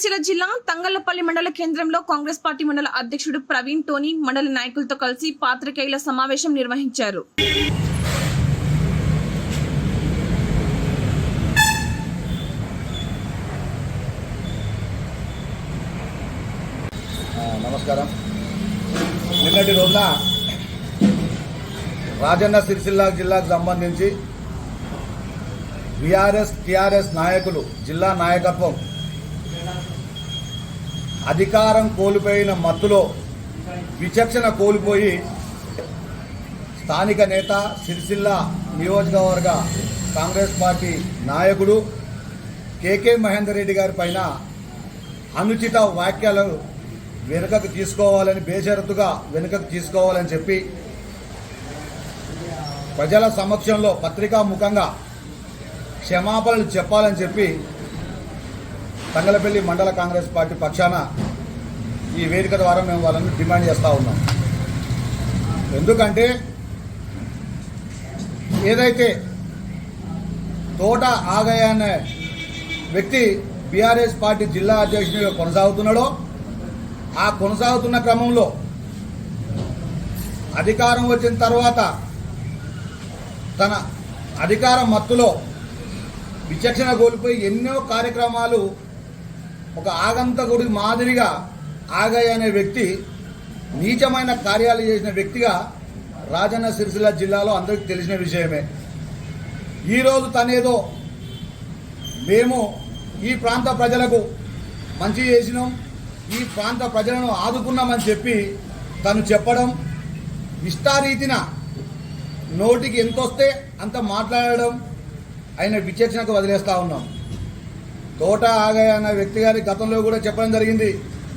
సిరిసిల్ల జిల్లా తంగళ్ళపల్లి మండల కేంద్రంలో కాంగ్రెస్ పార్టీ మండల అధ్యక్షుడు ప్రవీణ్ టోనీ మండల నాయకులతో కలిసి పాత్రికేయుల సమావేశం నిర్వహించారు. నమస్కారం. నిన్నటి రోజున రాజన్న సిరిసిల్ల జిల్లాకు సంబంధించి బీఆర్ఎస్ టీఆర్ఎస్ నాయకులు జిల్లా నాయకత్వం అధికారం కోల్పోయిన మత్తులో విచక్షణ కోల్పోయి స్థానిక నేత సిరిసిల్ల నియోజకవర్గ కాంగ్రెస్ పార్టీ నాయకుడు కేకే మహేందర్ రెడ్డి గారి పైన అనుచిత వ్యాఖ్యలు వెనుకకు తీసుకోవాలని బేషరతుగా వెనుకకు తీసుకోవాలని చెప్పి ప్రజల సమక్షంలో పత్రికా ముఖంగా క్షమాపణలు చెప్పాలని చెప్పి తంగలపల్లి మండల కాంగ్రెస్ పార్టీ పక్షాన ఈ వేదిక ద్వారా మేము వాళ్ళని డిమాండ్ చేస్తూ ఉన్నాం. ఎందుకంటే ఏదైతే తోట ఆగయ్య అనే వ్యక్తి బీఆర్ఎస్ పార్టీ జిల్లా అధ్యక్షుడిగా కొనసాగుతున్నాడో ఆ కొనసాగుతున్న క్రమంలో అధికారం వచ్చిన తర్వాత తన అధికారం మత్తులో విచక్షణ కోల్పోయి ఎన్నో కార్యక్రమాలు ఒక ఆగంతకుడి మాదిరిగా ఆగయ్య అనే వ్యక్తి నీచమైన కార్యాలు చేసిన వ్యక్తిగా రాజన్న సిరిసిల్ల జిల్లాలో అందరికీ తెలిసిన విషయమే. ఈరోజు తనేదో మేము ఈ ప్రాంత ప్రజలకు మంచి చేసినాం ఈ ప్రాంత ప్రజలను ఆదుకున్నామని చెప్పి తను చెప్పడం ఇష్టారీతిన నోటికి ఎంత వస్తే అంత మాట్లాడడం ఆయన విచక్షణకు వదిలేస్తూ ఉన్నాం. తోట ఆగయ్య అన్న వ్యక్తి గారి గతంలో కూడా చెప్పడం జరిగింది.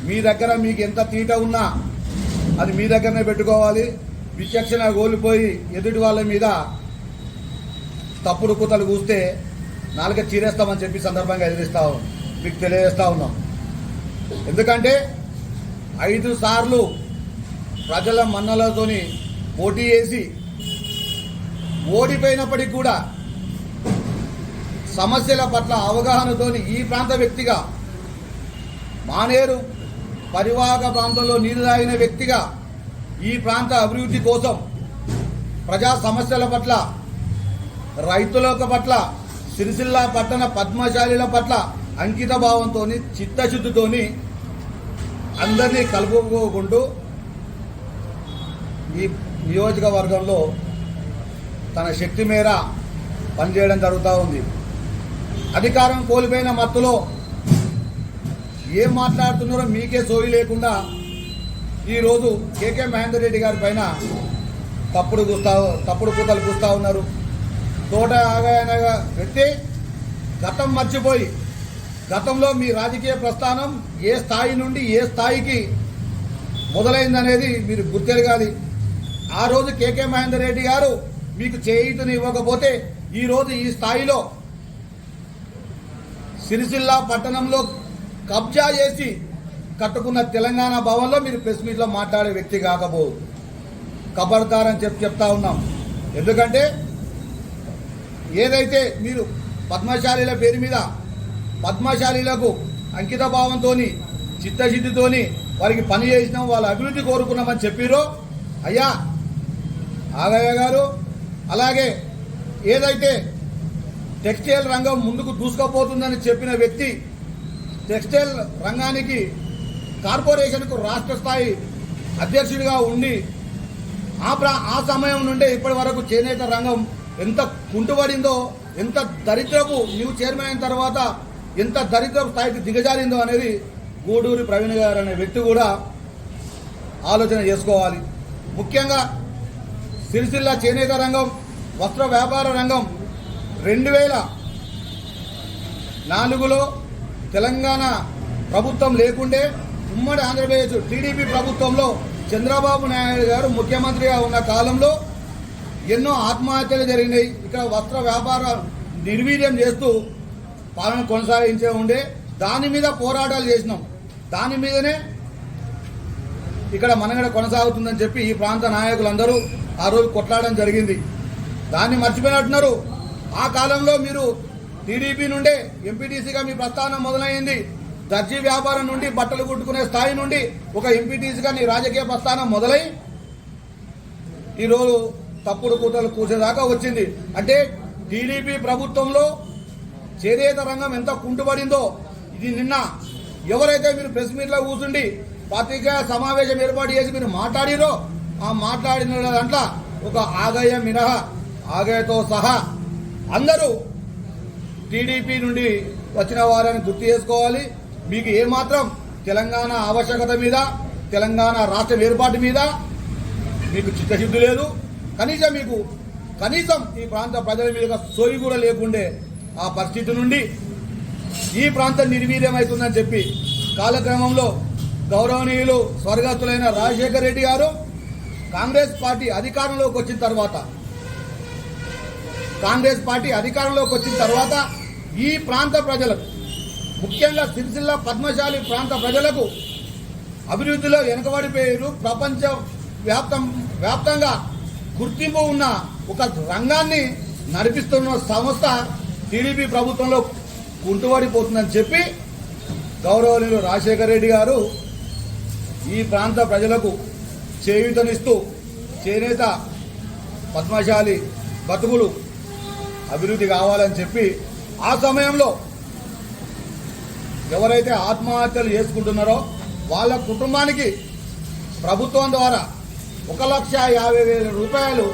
మీ దగ్గర మీకు ఎంత తీట ఉన్నా అది మీ దగ్గరనే పెట్టుకోవాలి. విచక్షణ కోల్పోయి ఎదుటి వాళ్ళ మీద తప్పుడు కూతలు కూస్తే నాలుక చీరేస్తామని చెప్పి సందర్భంగా ఎదిరిస్తా మీకు తెలియజేస్తా ఉన్నాం. ఎందుకంటే ఐదు సార్లు ప్రజల మన్నలతోని పోటీ చేసి ఓడిపోయినప్పటికీ కూడా సమస్యల పట్ల అవగాహనతోని ఈ ప్రాంత వ్యక్తిగా మానేరు పరివాహక ప్రాంతంలో నీరు తాగిన వ్యక్తిగా ఈ ప్రాంత అభివృద్ధి కోసం ప్రజా సమస్యల పట్ల రైతుల పట్ల సిరిసిల్ల పట్టణ పద్మశాలిల పట్ల అంకిత భావంతో చిత్తశుద్ధితోని అందరినీ కలుపుకోకుండా ఈ నియోజకవర్గంలో తన శక్తి మేర పనిచేయడం జరుగుతూ ఉంది. అధికారం కోల్పోయిన మత్తులో ఏం మాట్లాడుతున్నారో మీకే సోయి లేకుండా ఈరోజు కేకే మహేందర్ రెడ్డి గారి పైన తప్పుడు కూస్తా తప్పుడు కూతలు కూస్తా ఉన్నారు. తోట ఆగాయనగా వ్యక్తి గతం మర్చిపోయి గతంలో మీ రాజకీయ ప్రస్థానం ఏ స్థాయి నుండి ఏ స్థాయికి మొదలైందనేది మీరు గుర్తెరగాలి. ఆ రోజు కేకే మహేందర్ రెడ్డి గారు మీకు చేయుతని ఇవ్వకపోతే ఈ రోజు ఈ స్థాయిలో సిరిసిల్ల పట్టణంలో కబ్జా చేసి కట్టుకున్న తెలంగాణ భవన్లో మీరు ప్రెస్ మీట్లో మాట్లాడే వ్యక్తి కాకపోదు కబర్దారని చెప్పి చెప్తా ఉన్నాం. ఎందుకంటే ఏదైతే మీరు పద్మశాలీల పేరు మీద పద్మశాలీలకు అంకిత భావంతో చిత్తశుద్ధితోని వారికి పని చేసినాం వాళ్ళ అభివృద్ధి కోరుకున్నామని చెప్పిరో అయ్యా ఆగయ్య గారు అలాగే ఏదైతే టెక్స్టైల్ రంగం ముందుకు దూసుకుపోతుందని చెప్పిన వ్యక్తి టెక్స్టైల్ రంగానికి కార్పొరేషన్కు రాష్ట్ర స్థాయి అధ్యక్షుడిగా ఉండి ఆ ప్రా ఆ సమయం నుండే ఇప్పటి వరకు చేనేత రంగం ఎంత కుంటుపడిందో ఎంత దరిద్రపు నీవు చైర్మన్ అయిన తర్వాత ఎంత దరిద్రపు స్థాయికి దిగజారిందో అనేది గూడూరి ప్రవీణ్ గారు అనే వ్యక్తి కూడా ఆలోచన చేసుకోవాలి. ముఖ్యంగా సిరిసిల్ల చేనేత రంగం వస్త్ర వ్యాపార రంగం రెండు వేల నాలుగులో తెలంగాణ ప్రభుత్వం లేకుండే ఉమ్మడి ఆంధ్రప్రదేశ్ టీడీపీ ప్రభుత్వంలో చంద్రబాబు నాయుడు గారు ముఖ్యమంత్రిగా ఉన్న కాలంలో ఎన్నో ఆత్మహత్యలు జరిగినాయి. ఇక్కడ వస్త్ర వ్యాపార నిర్వీర్యం చేస్తూ పాలన కొనసాగించే ఉండే. దాని మీద పోరాటాలు చేసినాం. దాని మీదనే ఇక్కడ మనగడ కొనసాగుతుందని చెప్పి ఈ ప్రాంత నాయకులందరూ ఆ రోజు కొట్లాడడం జరిగింది. దాన్ని మర్చిపోయినట్టున్నారు. ఆ కాలంలో మీరు టీడీపీ నుండే ఎంపీటీసీగా మీ ప్రస్థానం మొదలైంది. దర్జీ వ్యాపారం నుండి బట్టలు కుట్టుకునే స్థాయి నుండి ఒక ఎంపీటీసీగా నీ రాజకీయ ప్రస్థానం మొదలై ఈరోజు తప్పుడు కూతలు కూసేదాకా వచ్చింది. అంటే టీడీపీ ప్రభుత్వంలో చేనేత రంగం ఎంత కుంటుపడిందో ఇది నిన్న ఎవరైతే మీరు ప్రెస్ మీట్లో కూర్చుండి పత్రికా సమావేశం ఏర్పాటు చేసి మీరు మాట్లాడిరో ఆ మాట్లాడిన దాంట్లో ఒక ఆగయ మినహా ఆగయతో సహా అందరూ టీడీపీ నుండి వచ్చిన వారని గుర్తు చేసుకోవాలి. మీకు ఏమాత్రం తెలంగాణ ఆవశ్యకత మీద తెలంగాణ రాష్ట్రం ఏర్పాటు మీద మీకు చిత్తశుద్ధి లేదు. కనీసం మీకు కనీసం ఈ ప్రాంత ప్రజల మీద సోయి కూడా లేకుండే ఆ పరిస్థితి నుండి ఈ ప్రాంతం నిర్వీర్యమవుతుందని చెప్పి కాలక్రమంలో గౌరవనీయులు స్వర్గస్తులైన రాజశేఖర రెడ్డి గారు కాంగ్రెస్ పార్టీ అధికారంలోకి వచ్చిన తర్వాత కాంగ్రెస్ పార్టీ అధికారంలోకి వచ్చిన తర్వాత ఈ ప్రాంత ప్రజలకు ముఖ్యంగా సిరిసిల్ల పద్మశాలి ప్రాంత ప్రజలకు అభివృద్ధిలో వెనుకబడిపోయారు. ప్రపంచ వ్యాప్తం వ్యాప్తంగా గుర్తింపు ఉన్న ఒక రంగాన్ని నడిపిస్తున్న సంస్థ టీడీపీ ప్రభుత్వంలో కుంటుబడిపోతుందని చెప్పి గౌరవనీయులు రాజశేఖర రెడ్డి గారు ఈ ప్రాంత ప్రజలకు చేయూతనిస్తూ చేనేత పద్మశాలి బతుకులు అభివృద్ధి కావాలని చెప్పి ఆ సమయంలో ఎవరైతే ఆత్మహత్యలు చేసుకుంటున్నారో వాళ్ళ కుటుంబానికి ప్రభుత్వం ద్వారా ఒక లక్ష యాభై వేల రూపాయలు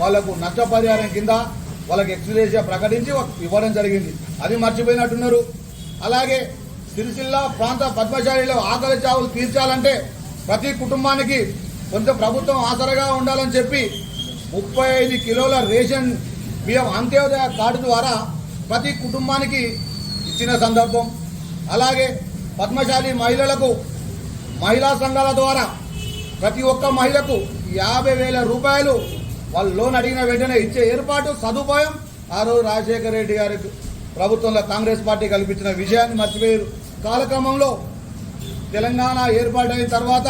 వాళ్ళకు నష్టపరిహారం కింద వాళ్ళకి ఎక్స్గ్రేషియా ప్రకటించి ఇవ్వడం జరిగింది. అది మర్చిపోయినట్టున్నారు. అలాగే సిరిసిల్ల ప్రాంత పద్మశాలిలో ఆకలి చావులు తీర్చాలంటే ప్రతి కుటుంబానికి కొంచెం ప్రభుత్వం ఆసరగా ఉండాలని చెప్పి ముప్పై ఐదు కిలోల రేషన్ బియ్యం అంత్యోదయ కార్డు ద్వారా ప్రతి కుటుంబానికి ఇచ్చిన సందర్భం. అలాగే పద్మశాలి మహిళలకు మహిళా సంఘాల ద్వారా ప్రతి ఒక్క మహిళకు యాభై వేల రూపాయలు వాళ్ళు లోన్ అడిగిన వెంటనే ఇచ్చే ఏర్పాటు సదుపాయం ఆ రోజు రాజశేఖర రెడ్డి గారి ప్రభుత్వంలో కాంగ్రెస్ పార్టీ కల్పించిన విషయాన్ని మర్చిపోయారు. కాలక్రమంలో తెలంగాణ ఏర్పాటైన తర్వాత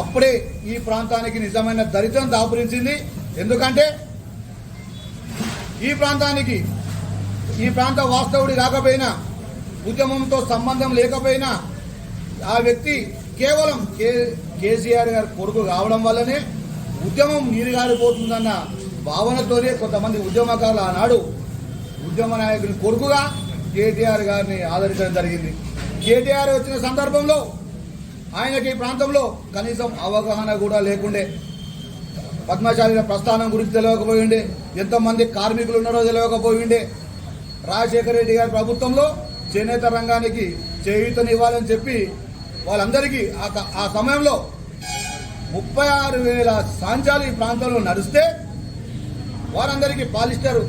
అప్పుడే ఈ ప్రాంతానికి నిజమైన దరిద్రం దాపురించింది. ఎందుకంటే ఈ ప్రాంతానికి ఈ ప్రాంత వాస్తవుడి కాకపోయినా ఉద్యమంతో సంబంధం లేకపోయినా ఆ వ్యక్తి కేవలం కే కేసీఆర్ గారి కొడుకు కావడం వల్లనే ఉద్యమం నీరుగారిపోతుందన్న భావనతోనే కొంతమంది ఉద్యమకారులు ఆనాడు ఉద్యమ నాయకుని కొడుకుగా కేటీఆర్ గారిని ఆదరించడం జరిగింది. కేటీఆర్ వచ్చిన సందర్భంలో ఆయనకి ఈ ప్రాంతంలో కనీసం అవగాహన కూడా లేకుండే పద్మశాలిల ప్రస్థానం గురించి తెలియకపోయిండే ఎంతమంది కార్మికులు ఉన్నారో తెలియకపోయిండే రాజశేఖర రెడ్డి గారి ప్రభుత్వంలో చేనేత రంగానికి చేయూతనివ్వాలని చెప్పి వాళ్ళందరికీ ఆ క- ఆ సమయంలో ముప్పై ఆరు వేల సాంచాలు ఈ ప్రాంతంలో నడిస్తే వారందరికీ పాలిస్టర్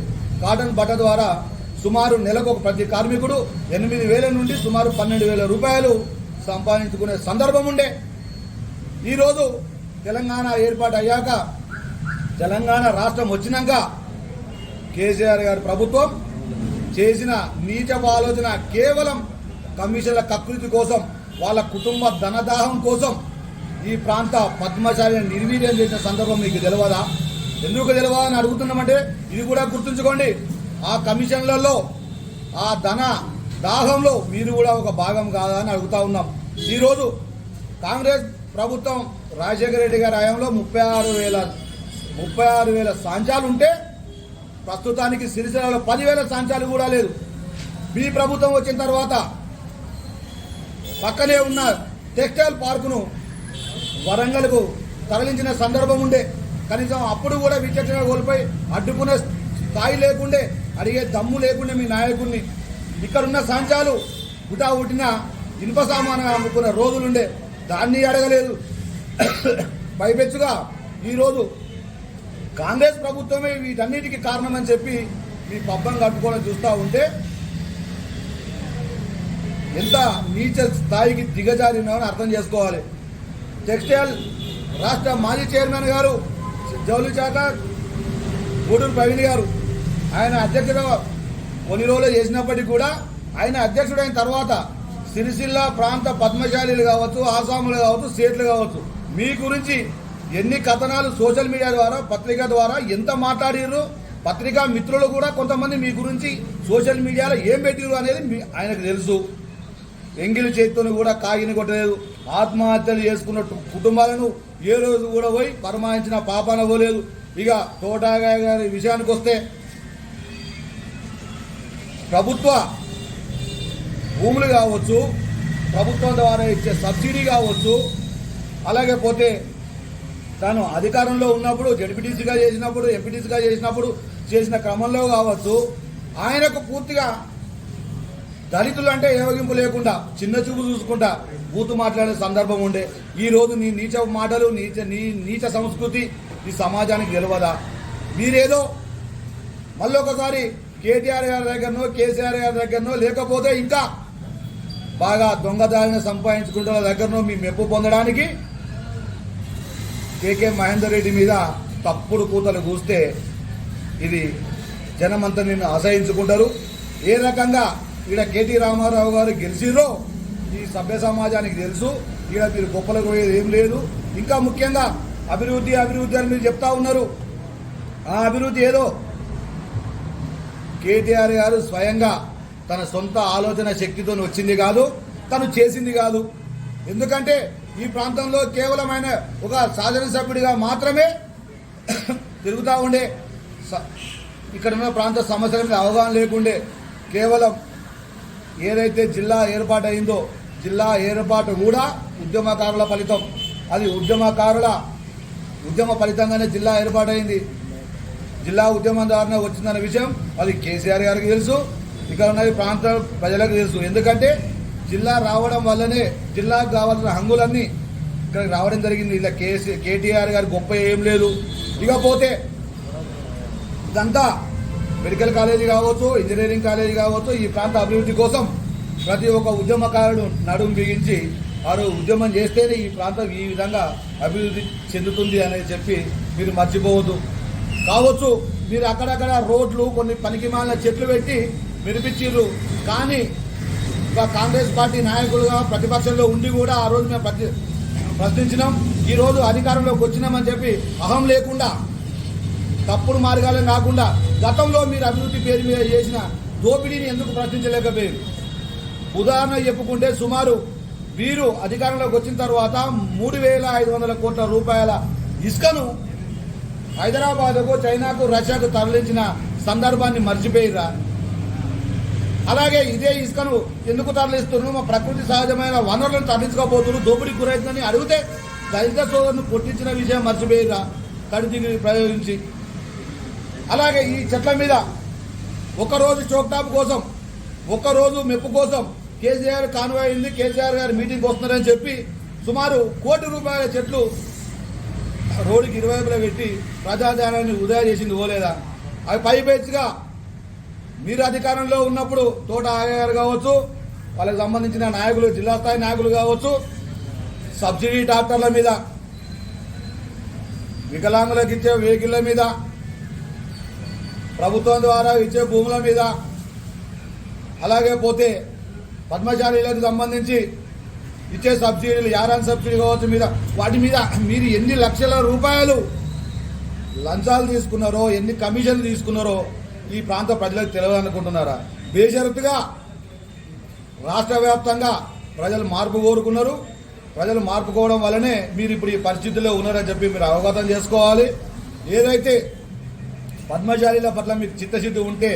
కాటన్ బట్ట ద్వారా సుమారు నెలకు ఒక ప్రతి కార్మికుడు ఎనిమిది వేల నుండి సుమారు పన్నెండు వేల రూపాయలు సంపాదించుకునే సందర్భం ఉండే. ఈరోజు తెలంగాణ ఏర్పాటు అయ్యాక తెలంగాణ రాష్ట్రం వచ్చినాక కేసీఆర్ గారి ప్రభుత్వం చేసిన నీచపు ఆలోచన కేవలం కమిషన్ల కకృతి కోసం వాళ్ళ కుటుంబ ధనదాహం కోసం ఈ ప్రాంత పద్మశాలిని నిర్వీర్యం చేసిన సందర్భం మీకు తెలియదా ఎందుకు తెలియదా అని అడుగుతున్నామంటే ఇది కూడా గుర్తుంచుకోండి. ఆ కమిషన్లలో ఆ ధన దాహంలో మీరు కూడా ఒక భాగం కాదా అని అడుగుతా ఉన్నాం. ఈరోజు కాంగ్రెస్ ప్రభుత్వం రాజశేఖర రెడ్డి గారి హయాంలో ముప్పై ఆరు వేల ముప్పై ఆరు వేల సాంచాలు ఉంటే ప్రస్తుతానికి సిరిసిల్లలో పదివేల సాంచాలు కూడా లేదు. మీ ప్రభుత్వం వచ్చిన తర్వాత పక్కనే ఉన్న టెక్స్టైల్ పార్కును వరంగల్కు తరలించిన సందర్భం ఉండే. కనీసం అప్పుడు కూడా విచక్షణ కోల్పోయి అడ్డుకునే స్థాయి లేకుండే అడిగే దమ్ము లేకుండే మీ నాయకుడిని. ఇక్కడున్న సాంచాలు గుటా ఉట్టిన ఇనుప సామాను అమ్ముకున్న రోజులుండే. దాన్ని అడగలేదు. పైపెచ్చుగా ఈరోజు కాంగ్రెస్ ప్రభుత్వమే వీటన్నిటికీ కారణమని చెప్పి మీ పబ్బం కట్టుకోవడం చూస్తూ ఉంటే ఎంత నీచ స్థాయికి దిగజారినామని అర్థం చేసుకోవాలి. టెక్స్టైల్ రాష్ట్ర మాజీ చైర్మన్ గారు జౌలి శాఖ గూడూరు ప్రవీణ్ గారు ఆయన అధ్యక్షత కొన్ని రోజులు చేసినప్పటికీ కూడా ఆయన అధ్యక్షుడైన తర్వాత సిరిసిల్ల ప్రాంత పద్మశాలీలు కావచ్చు ఆసాములు కావచ్చు సీట్లు కావచ్చు మీ గురించి ఎన్ని కథనాలు సోషల్ మీడియా ద్వారా పత్రిక ద్వారా ఎంత మాట్లాడిర్రు? పత్రికా మిత్రులు కూడా కొంతమంది మీ గురించి సోషల్ మీడియాలో ఏం పెట్టిర్రు అనేది మీ- ఆయనకు తెలుసు. ఎంగిలి చేతితోని కూడా కాగిని కొట్టలేదు. ఆత్మహత్యలు చేసుకున్న కుటుంబాలను ఏ రోజు కూడా పోయి పరమాయించిన పాపాన పోలేదు. ఇక తోటాగా గారి విషయానికి వస్తే ప్రభుత్వ భూములు కావచ్చు ప్రభుత్వం ద్వారా ఇచ్చే సబ్సిడీ కావచ్చు అలాగే పోతే తాను అధికారంలో ఉన్నప్పుడు జడ్పీటీసీగా చేసినప్పుడు ఎంపీటీసీగా చేసినప్పుడు చేసిన క్రమంలో కావచ్చు ఆయనకు పూర్తిగా దళితులు అంటే ఏవగింపు లేకుండా చిన్న చూపు చూసుకుంటా బూతు మాట్లాడే సందర్భం ఉండే. ఈ రోజు నీ నీచ మాటలు నీచ నీ నీచ సంస్కృతి ఈ సమాజానికి తెలియదా మీరేదో మళ్ళీ ఒకసారి కేటీఆర్ గారి దగ్గరనో కేసీఆర్ గారి దగ్గరనో లేకపోతే ఇంకా బాగా దొంగదారిని సంపాదించుకుంటున్న దగ్గరనో మీ మెప్పు పొందడానికి కేకే మహేందర్ రెడ్డి మీద తప్పుడు కూతలు కూస్తే ఇది జనమంతా నిన్ను అసహించుకుంటారు. ఏ రకంగా ఈడ కేటీ రామారావు గారు గెలిచిరో ఈ సభ్య సమాజానికి తెలుసు. ఈడ మీరు గొప్పలకు పోయేది ఏం లేదు. ఇంకా ముఖ్యంగా అభివృద్ధి అభివృద్ధి అని మీరు చెప్తా ఉన్నారు. ఆ అభివృద్ధి ఏదో? కేటీఆర్ గారు స్వయంగా తన సొంత ఆలోచన శక్తితో వచ్చింది కాదు తను చేసింది కాదు. ఎందుకంటే ఈ ప్రాంతంలో కేవలం ఆయన ఒక శాసనసభ్యుడిగా మాత్రమే తిరుగుతూ ఉండే స- ఇక్కడ ఉన్న ప్రాంత సమస్యల మీద అవగాహన లేకుండే కేవలం ఏదైతే జిల్లా ఏర్పాటు జిల్లా ఏర్పాటు కూడా ఉద్యమకారుల ఫలితం. అది ఉద్యమకారుల ఉద్యమ ఫలితంగానే జిల్లా ఏర్పాటైంది. జిల్లా ఉద్యమం ద్వారా వచ్చిందన్న విషయం అది కేసీఆర్ గారికి తెలుసు. ఇక్కడ ఉన్న ప్రాంత ప్రజలకు తెలుసు. ఎందుకంటే జిల్లా రావడం వల్లనే జిల్లాకు కావాల్సిన హంగులన్నీ ఇక్కడికి రావడం జరిగింది. ఇలా కేసీ కేటీఆర్ గారి గొప్ప ఏం లేదు. ఇకపోతే ఇదంతా మెడికల్ కాలేజీ కావచ్చు ఇంజనీరింగ్ కాలేజీ కావచ్చు ఈ ప్రాంత అభివృద్ధి కోసం ప్రతి ఒక్క ఉద్యమకారుడు నడుం బిగించి వారు ఉద్యమం చేస్తేనే ఈ ప్రాంతం ఈ విధంగా అభివృద్ధి చెందుతుంది అనేది చెప్పి మీరు మర్చిపోవద్దు. కావచ్చు మీరు అక్కడక్కడ రోడ్లు కొన్ని పనికిమాలిన చెట్లు పెట్టి వినిపించారు కానీ కాంగ్రెస్ పార్టీ నాయకులుగా ప్రతిపక్షంలో ఉండి కూడా ఆ రోజు మేము ప్రతి ప్రశ్నించినాం. ఈరోజు అధికారంలోకి వచ్చినామని చెప్పి అహం లేకుండా తప్పుడు మార్గాలను కాకుండా గతంలో మీరు అభివృద్ధి పేరు మీద చేసిన దోపిడీని ఎందుకు ప్రశ్నించలేకపోయారు? ఉదాహరణ చెప్పుకుంటే సుమారు వీరు అధికారంలోకి వచ్చిన తర్వాత మూడు వేల ఐదు వందల కోట్ల రూపాయల ఇసుకను హైదరాబాద్కు చైనాకు రష్యాకు తరలించిన సందర్భాన్ని మర్చిపోయిరా అలాగే ఇదే ఇసుకను ఎందుకు తరలిస్తున్నారు? మా ప్రకృతి సహజమైన వనరులను తరలించుకోబోతున్నారు. దోపిడీ గురైందని అడిగితే దళిత సోదరును కొట్టించిన విషయం మర్చిపోయిరా. తడిదిగి ప్రయోగించి. అలాగే ఈ చెట్ల మీద ఒకరోజు చోక్టాప్ కోసం ఒక్కరోజు మెప్పు కోసం కేసీఆర్ కాన్వాయ్ అయింది. కేసీఆర్ గారు మీటింగ్ వస్తున్నారని చెప్పి సుమారు కోటి రూపాయల చెట్లు రోడ్డుకి ఇరువైపులా పెట్టి ప్రజాదానాన్ని ఉదయ చేసింది పోలేదా? అవి పైపెచ్చుగా మీరు అధికారంలో ఉన్నప్పుడు తోట ఆగయ్య కావచ్చు వాళ్ళకి సంబంధించిన నాయకులు జిల్లా స్థాయి నాయకులు కావచ్చు సబ్సిడీ డాక్టర్ల మీద వికలాంగులకు ఇచ్చే వెహికల్ల మీద ప్రభుత్వం ద్వారా ఇచ్చే భూముల మీద అలాగే పోతే పద్మశాలీలకు సంబంధించి ఇచ్చే సబ్సిడీలు యారాన్ సబ్సిడీ కావచ్చు మీద వాటి మీద మీరు ఎన్ని లక్షల రూపాయలు లంచాలు తీసుకున్నారో ఎన్ని కమిషన్లు తీసుకున్నారో ఈ ప్రాంత ప్రజలకు తెలియాలనుకుంటున్నారా బేషరతుగా రాష్ట్ర వ్యాప్తంగా ప్రజలు మార్పు కోరుకున్నారు. ప్రజలు మార్పు కోవడం వల్లనే మీరు ఇప్పుడు ఈ పరిస్థితుల్లో ఉన్నారని చెప్పి మీరు అవగతం చేసుకోవాలి. ఏదైతే పద్మశాలీల పట్ల మీకు చిత్తశుద్ధి ఉంటే